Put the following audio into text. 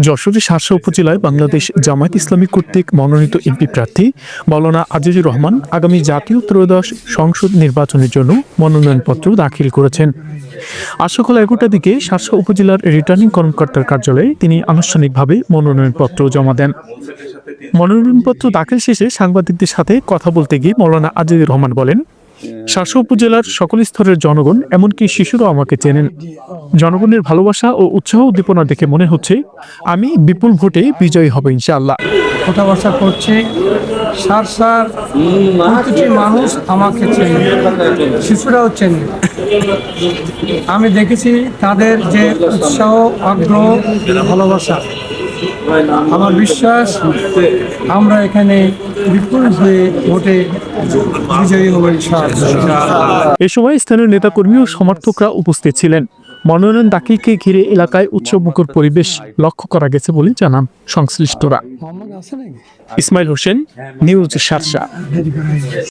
যশোরের শাসা উপজেলায় বাংলাদেশ জামায়াত ইসলামী কর্তৃক মনোনীত এমপি প্রার্থী মৌলানা আজিজুর রহমান আগামী জাতীয় ত্রয়োদশ সংসদ নির্বাচনের জন্য মনোনয়নপত্র দাখিল করেছেন। আজ সকাল এগারোটার দিকে শাসা উপজেলার রিটার্নিং কর্মকর্তার কার্যালয়ে তিনি আনুষ্ঠানিকভাবে মনোনয়নপত্র জমা দেন। মনোনয়নপত্র দাখিল শেষে সাংবাদিকদের সাথে কথা বলতে গিয়ে মৌলানা আজিজুর রহমান বলেন শাসা উপজেলার সকল স্তরের জনগণ এমনকি শিশুরাও আমাকে চেনেন। জনগণের ভালোবাসা ও উৎসাহ উদ্দীপনা দেখে মনে হচ্ছে আমি বিপুল ভোটে বিজয়ী হব ইনশাআল্লাহ। কথা বর্ষা করছে সার সার প্রতিটি মানুষ আমাকে চেনে শিশুরাও চেনে। আমি দেখেছি তাদের যে উৎসাহ আগ্রহ ভালোবাসা। আমার বিশ্বাস আমরা এখানে হয়ে ভোটে বিজয়ী হব এ সময় স্থানীয় নেতাকর্মী ও সমর্থকরা উপস্থিত ছিলেন। মনোনয়ন দাখিলকে ঘিরে এলাকায় উৎসবমুখর পরিবেশ লক্ষ্য করা গেছে বলে জানান সংশ্লিষ্টরা। ইসমাইল হোসেন নিউজ শারশা